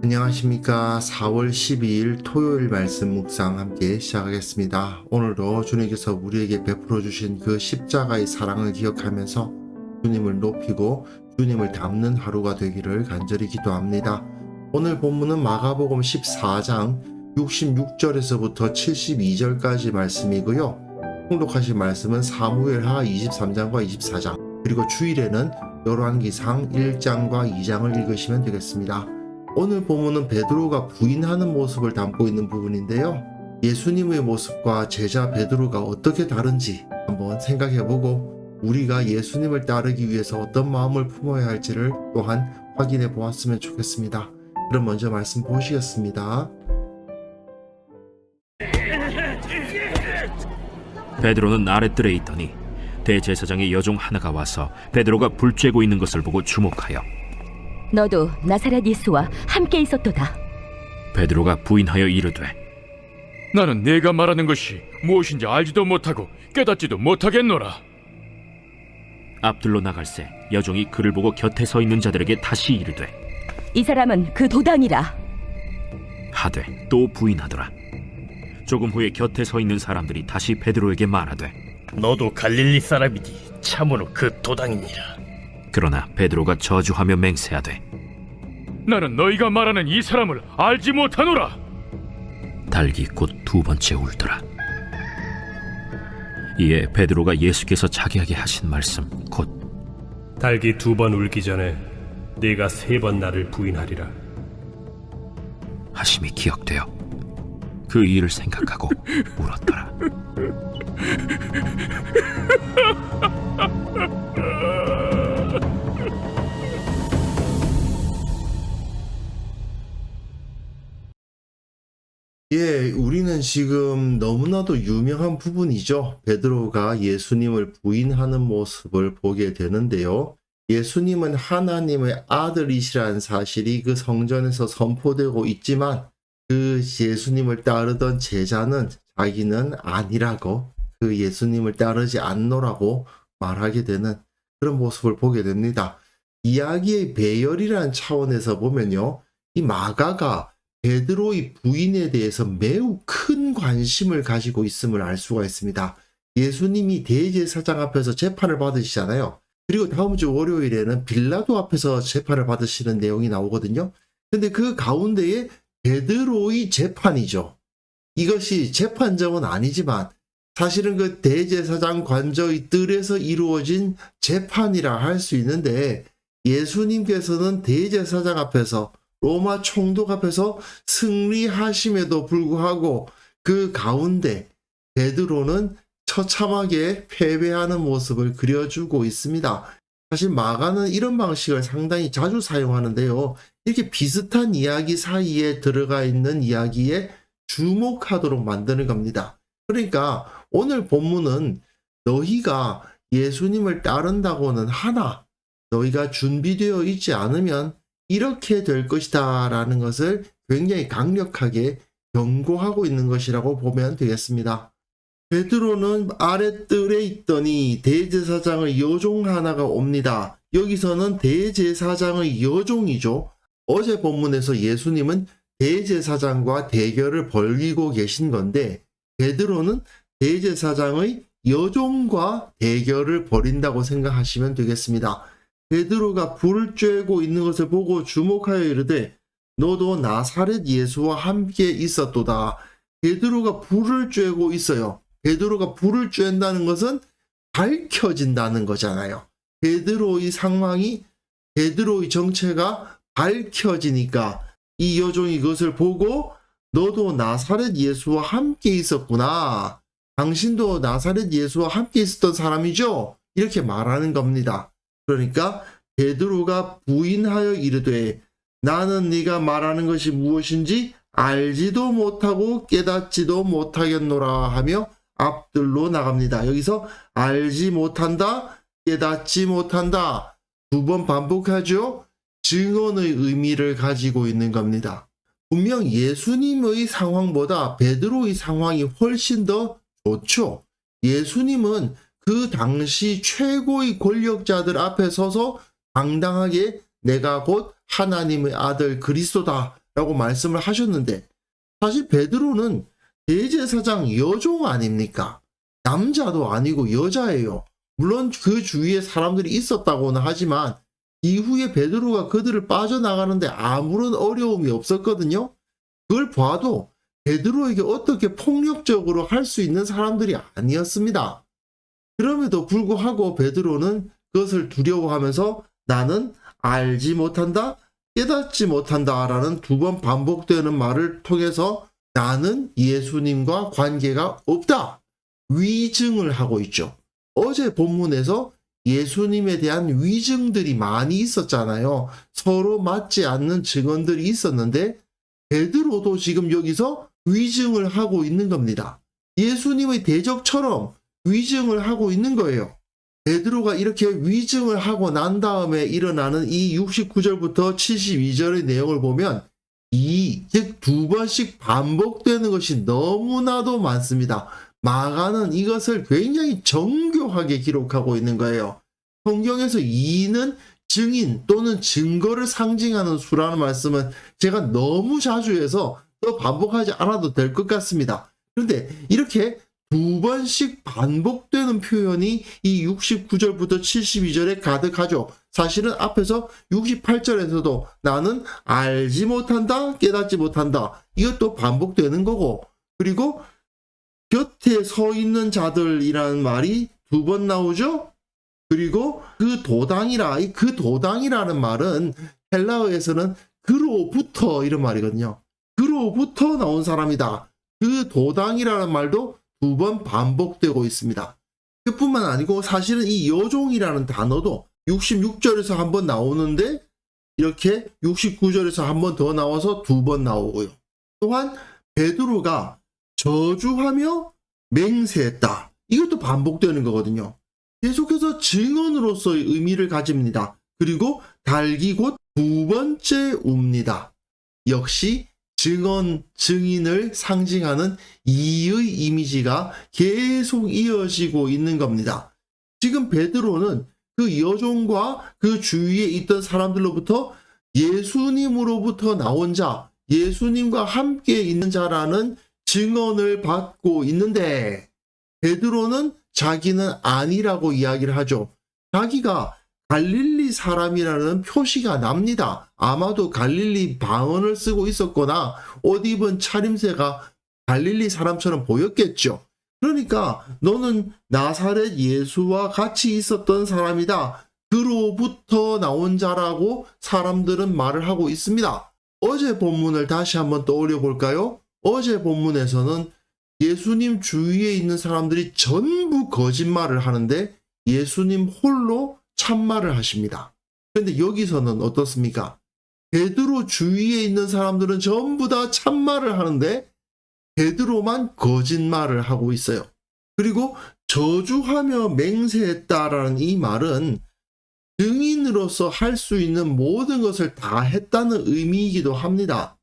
안녕하십니까. 4월 12일 토요일 말씀 묵상 함께 시작하겠습니다. 오늘도 주님께서 우리에게 베풀어 주신 그 십자가의 사랑을 기억하면서 주님을 높이고 주님을 닮는 하루가 되기를 간절히 기도합니다. 오늘 본문은 마가복음 14장 66절에서부터 72절까지 말씀이고요. 통독하신 말씀은 사무엘하 23장과 24장 그리고 주일에는 열왕기상 1장과 2장을 읽으시면 되겠습니다. 오늘 본문은 베드로가 부인하는 모습을 담고 있는 부분인데요. 예수님의 모습과 제자 베드로가 어떻게 다른지 한번 생각해보고 우리가 예수님을 따르기 위해서 어떤 마음을 품어야 할지를 또한 확인해 보았으면 좋겠습니다. 그럼 먼저 말씀 보시겠습니다. 베드로는 아랫뜰에 있더니 대제사장의 여종 하나가 와서 베드로가 불 쬐고 있는 것을 보고 주목하여 너도 나사렛 예수와 함께 있었도다. 베드로가 부인하여 이르되 나는 네가 말하는 것이 무엇인지 알지도 못하고 깨닫지도 못하겠노라. 앞들로 나갈새 여종이 그를 보고 곁에 서 있는 자들에게 다시 이르되 이 사람은 그 도당이라. 하되 또 부인하더라 조금 후에 곁에 서 있는 사람들이 다시 베드로에게 말하되 너도 갈릴리 사람이니 참으로 그 도당이니라. 그러나 베드로가 저주하며 맹세하되 나는 너희가 말하는 이 사람을 알지 못하노라. 달기 곧 두 번째 울더라 이에 베드로가 예수께서 자기에게 하신 말씀 곧 달기 두 번 울기 전에 네가 세 번 나를 부인하리라. 하심이 기억되어 그 일을 생각하고 울었더라 지금 너무나도 유명한 부분이죠. 베드로가 예수님을 부인하는 모습을 보게 되는데요. 예수님은 하나님의 아들이시라는 사실이 그 성전에서 선포되고 있지만 그 예수님을 따르던 제자는 자기는 아니라고 그 예수님을 따르지 않노라고 말하게 되는 그런 모습을 보게 됩니다. 이야기의 배열이라는 차원에서 보면요. 이 마가가 베드로의 부인에 대해서 매우 큰 관심을 가지고 있음을 알 수가 있습니다. 예수님이 대제사장 앞에서 재판을 받으시잖아요. 그리고 다음 주 월요일에는 빌라도 앞에서 재판을 받으시는 내용이 나오거든요. 근데 그 가운데에 베드로의 재판이죠. 이것이 재판정은 아니지만 사실은 그 대제사장 관저의 뜰에서 이루어진 재판이라 할 수 있는데 예수님께서는 대제사장 앞에서 로마 총독 앞에서 승리하심에도 불구하고 그 가운데 베드로는 처참하게 패배하는 모습을 그려주고 있습니다. 사실 마가는 이런 방식을 상당히 자주 사용하는데요. 이렇게 비슷한 이야기 사이에 들어가 있는 이야기에 주목하도록 만드는 겁니다. 그러니까 오늘 본문은 너희가 예수님을 따른다고는 하나 너희가 준비되어 있지 않으면 이렇게 될 것이다 라는 것을 굉장히 강력하게 경고하고 있는 것이라고 보면 되겠습니다. 베드로는 아랫뜰에 있더니 대제사장의 여종 하나가 옵니다. 여기서는 대제사장의 여종이죠. 어제 본문에서 예수님은 대제사장과 대결을 벌이고 계신 건데 베드로는 대제사장의 여종과 대결을 벌인다고 생각하시면 되겠습니다. 베드로가 불을 쬐고 있는 것을 보고 주목하여 이르되 너도 나사렛 예수와 함께 있었도다. 베드로가 불을 쬐고 있어요. 베드로가 불을 쬐는다는 것은 밝혀진다는 거잖아요. 베드로의 상황이 베드로의 정체가 밝혀지니까 이 여종이 그것을 보고 너도 나사렛 예수와 함께 있었구나. 당신도 나사렛 예수와 함께 있었던 사람이죠? 이렇게 말하는 겁니다. 그러니까 베드로가 부인하여 이르되 나는 네가 말하는 것이 무엇인지 알지도 못하고 깨닫지도 못하겠노라 하며 앞들로 나갑니다. 여기서 알지 못한다, 깨닫지 못한다 두 번 반복하죠. 증언의 의미를 가지고 있는 겁니다. 분명 예수님의 상황보다 베드로의 상황이 훨씬 더 좋죠. 예수님은 그 당시 최고의 권력자들 앞에 서서 당당하게 내가 곧 하나님의 아들 그리스도다 라고 말씀을 하셨는데 사실 베드로는 대제사장 여종 아닙니까? 남자도 아니고 여자예요. 물론 그 주위에 사람들이 있었다고는 하지만 이후에 베드로가 그들을 빠져나가는데 아무런 어려움이 없었거든요. 그걸 봐도 베드로에게 어떻게 폭력적으로 할 수 있는 사람들이 아니었습니다. 그럼에도 불구하고 베드로는 그것을 두려워하면서 나는 알지 못한다, 깨닫지 못한다 라는 두 번 반복되는 말을 통해서 나는 예수님과 관계가 없다. 위증을 하고 있죠. 어제 본문에서 예수님에 대한 위증들이 많이 있었잖아요. 서로 맞지 않는 증언들이 있었는데 베드로도 지금 여기서 위증을 하고 있는 겁니다. 예수님의 대적처럼 위증을 하고 있는 거예요. 베드로가 이렇게 위증을 하고 난 다음에 일어나는 이 69절부터 72절의 내용을 보면 이, 즉 두 번씩 반복되는 것이 너무나도 많습니다. 마가는 이것을 굉장히 정교하게 기록하고 있는 거예요. 성경에서 이는 증인 또는 증거를 상징하는 수라는 말씀은 제가 너무 자주 해서 또 반복하지 않아도 될 것 같습니다. 그런데 이렇게 두 번씩 반복되는 표현이 이 69절부터 72절에 가득하죠. 사실은 앞에서 68절에서도 나는 알지 못한다, 깨닫지 못한다. 이것도 반복되는 거고. 그리고 곁에 서 있는 자들이라는 말이 두 번 나오죠? 그리고 그 도당이라, 이그 도당이라는 말은 헬라어에서는 그로부터 이런 말이거든요. 그로부터 나온 사람이다. 그 도당이라는 말도 두 번 반복되고 있습니다. 그뿐만 아니고 사실은 이 여종이라는 단어도 66절에서 한 번 나오는데 이렇게 69절에서 한 번 더 나와서 두 번 나오고요. 또한 베드로가 저주하며 맹세했다. 이것도 반복되는 거거든요. 계속해서 증언으로서의 의미를 가집니다. 그리고 달기 곧 두 번째 웁니다. 역시 증언, 증인을 상징하는 이의 이미지가 계속 이어지고 있는 겁니다. 지금 베드로는 그 여종과 그 주위에 있던 사람들로부터 예수님으로부터 나온 자, 예수님과 함께 있는 자라는 증언을 받고 있는데 베드로는 자기는 아니라고 이야기를 하죠. 자기가 갈릴리 사람이라는 표시가 납니다. 아마도 갈릴리 방언을 쓰고 있었거나 옷 입은 차림새가 갈릴리 사람처럼 보였겠죠. 그러니까 너는 나사렛 예수와 같이 있었던 사람이다. 그로부터 나온 자라고 사람들은 말을 하고 있습니다. 어제 본문을 다시 한번 떠올려 볼까요? 어제 본문에서는 예수님 주위에 있는 사람들이 전부 거짓말을 하는데 예수님 홀로 참말을 하십니다. 그런데 여기서는 어떻습니까? 베드로 주위에 있는 사람들은 전부 다 참말을 하는데 베드로만 거짓말을 하고 있어요. 그리고 저주하며 맹세했다라는 이 말은 증인으로서 할 수 있는 모든 것을 다 했다는 의미이기도 합니다.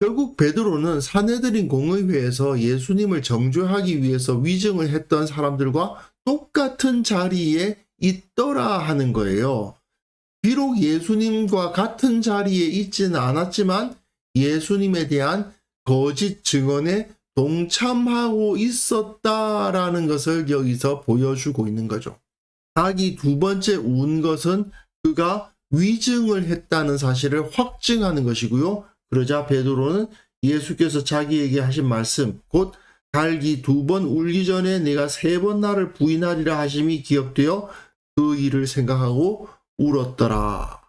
결국 베드로는 사내들인 공의회에서 예수님을 정죄하기 위해서 위증을 했던 사람들과 똑같은 자리에 있더라 하는 거예요. 비록 예수님과 같은 자리에 있지는 않았지만 예수님에 대한 거짓 증언에 동참하고 있었다라는 것을 여기서 보여주고 있는 거죠. 자기 두 번째 운 것은 그가 위증을 했다는 사실을 확증하는 것이고요. 그러자 베드로는 예수께서 자기에게 하신 말씀, 곧 달기 두 번 울기 전에 내가 세 번 나를 부인하리라 하심이 기억되어 그 일을 생각하고 울었더라.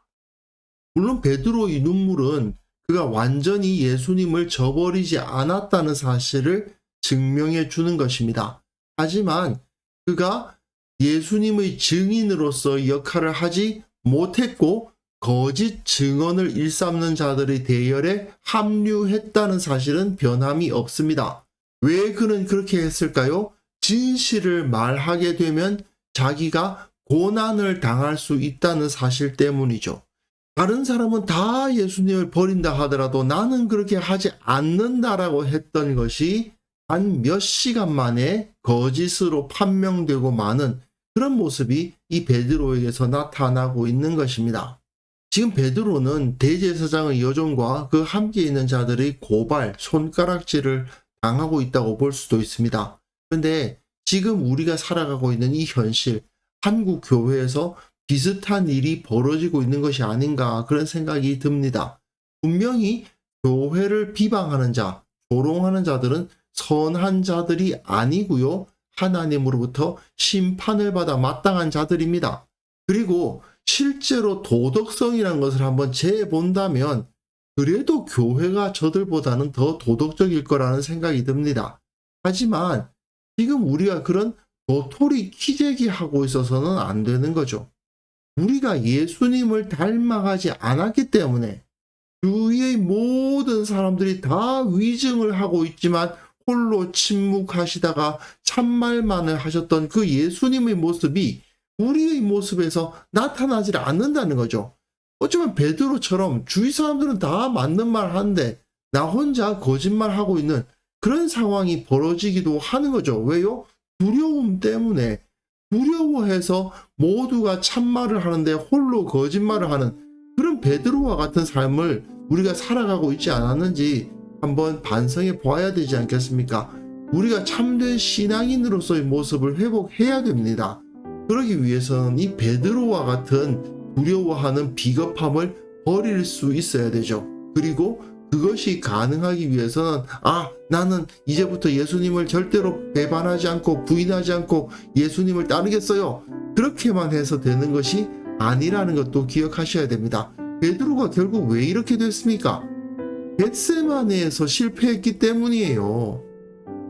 물론 베드로의 눈물은 그가 완전히 예수님을 저버리지 않았다는 사실을 증명해 주는 것입니다. 하지만 그가 예수님의 증인으로서 역할을 하지 못했고 거짓 증언을 일삼는 자들의 대열에 합류했다는 사실은 변함이 없습니다. 왜 그는 그렇게 했을까요? 진실을 말하게 되면 자기가 고난을 당할 수 있다는 사실 때문이죠. 다른 사람은 다 예수님을 버린다 하더라도 나는 그렇게 하지 않는다라고 했던 것이 한 몇 시간 만에 거짓으로 판명되고 마는 그런 모습이 이 베드로에게서 나타나고 있는 것입니다. 지금 베드로는 대제사장의 여종과 그 함께 있는 자들의 고발, 손가락질을 당하고 있다고 볼 수도 있습니다. 그런데 지금 우리가 살아가고 있는 이 현실, 한국 교회에서 비슷한 일이 벌어지고 있는 것이 아닌가 그런 생각이 듭니다. 분명히 교회를 비방하는 자, 조롱하는 자들은 선한 자들이 아니고요. 하나님으로부터 심판을 받아 마땅한 자들입니다. 그리고 실제로 도덕성이라는 것을 한번 재본다면 그래도 교회가 저들보다는 더 도덕적일 거라는 생각이 듭니다. 하지만 지금 우리가 그런 도토리 키재기 하고 있어서는 안 되는 거죠. 우리가 예수님을 닮아가지 않았기 때문에 주위의 모든 사람들이 다 위증을 하고 있지만 홀로 침묵하시다가 참말만을 하셨던 그 예수님의 모습이 우리의 모습에서 나타나질 않는다는 거죠. 어쩌면 베드로처럼 주위 사람들은 다 맞는 말 하는데 나 혼자 거짓말 하고 있는 그런 상황이 벌어지기도 하는 거죠. 왜요? 두려움 때문에 두려워해서 모두가 참말을 하는데 홀로 거짓말을 하는 그런 베드로와 같은 삶을 우리가 살아가고 있지 않았는지 한번 반성해 보아야 되지 않겠습니까? 우리가 참된 신앙인으로서의 모습을 회복해야 됩니다. 그러기 위해서는 이 베드로와 같은 두려워하는 비겁함을 버릴 수 있어야 되죠. 그리고 그것이 가능하기 위해서는 아 나는 이제부터 예수님을 절대로 배반하지 않고 부인하지 않고 예수님을 따르겠어요. 그렇게만 해서 되는 것이 아니라는 것도 기억하셔야 됩니다. 베드로가 결국 왜 이렇게 됐습니까? 겟세마네에서 실패했기 때문이에요.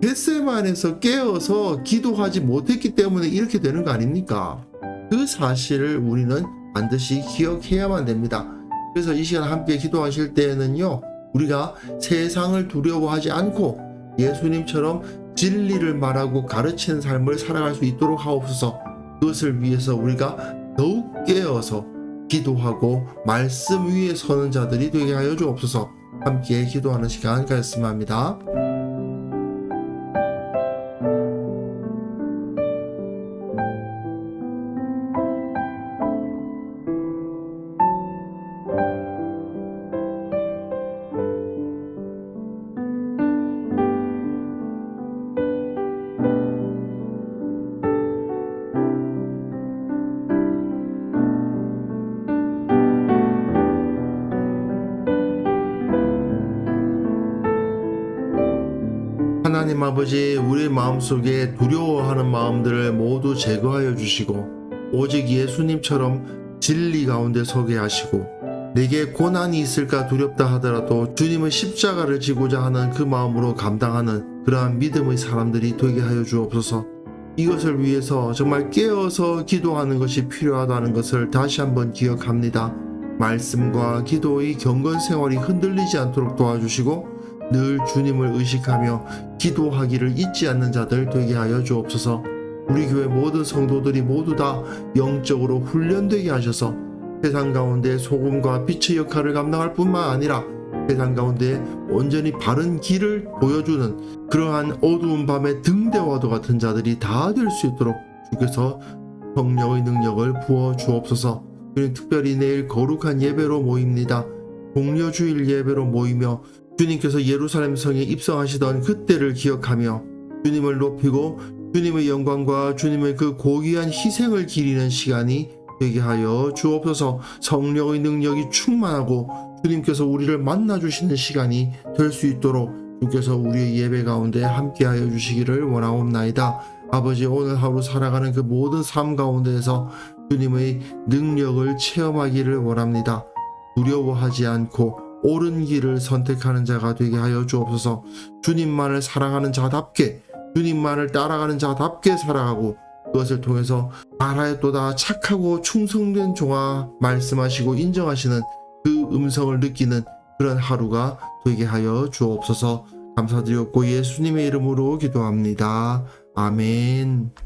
겟세만에서 깨어서 기도하지 못했기 때문에 이렇게 되는 거 아닙니까? 그 사실을 우리는 반드시 기억해야만 됩니다. 그래서 이 시간 함께 기도하실 때에는요, 우리가 세상을 두려워하지 않고 예수님처럼 진리를 말하고 가르치는 삶을 살아갈 수 있도록 하옵소서. 그것을 위해서 우리가 더욱 깨어서 기도하고 말씀 위에 서는 자들이 되게 하여 주옵소서. 함께 기도하는 시간 합니다. 하나님 아버지 우리 마음속에 두려워하는 마음들을 모두 제거하여 주시고 오직 예수님처럼 진리 가운데 서게 하시고 내게 고난이 있을까 두렵다 하더라도 주님의 십자가를 지고자 하는 그 마음으로 감당하는 그러한 믿음의 사람들이 되게 하여 주옵소서. 이것을 위해서 정말 깨어서 기도하는 것이 필요하다는 것을 다시 한번 기억합니다. 말씀과 기도의 경건 생활이 흔들리지 않도록 도와주시고 늘 주님을 의식하며 기도하기를 잊지 않는 자들 되게 하여 주옵소서. 우리 교회 모든 성도들이 모두 다 영적으로 훈련되게 하셔서 세상 가운데 소금과 빛의 역할을 감당할 뿐만 아니라 세상 가운데 온전히 바른 길을 보여주는 그러한 어두운 밤의 등대와도 같은 자들이 다 될 수 있도록 주께서 성령의 능력을 부어 주옵소서. 특별히 내일 거룩한 예배로 모입니다. 공려주일 예배로 모이며 주님께서 예루살렘 성에 입성하시던 그때를 기억하며 주님을 높이고 주님의 영광과 주님의 그 고귀한 희생을 기리는 시간이 되게 하여 주옵소서 성령의 능력이 충만하고 주님께서 우리를 만나 주시는 시간이 될 수 있도록 주께서 우리의 예배 가운데 함께하여 주시기를 원하옵나이다. 아버지 오늘 하루 살아가는 그 모든 삶 가운데에서 주님의 능력을 체험하기를 원합니다. 두려워하지 않고 옳은 길을 선택하는 자가 되게 하여 주옵소서. 주님만을 사랑하는 자답게 주님만을 따라가는 자답게 살아가고 그것을 통해서 알하였도다 착하고 충성된 종아 말씀하시고 인정하시는 그 음성을 느끼는 그런 하루가 되게 하여 주옵소서 감사드렸고 예수님의 이름으로 기도합니다. 아멘.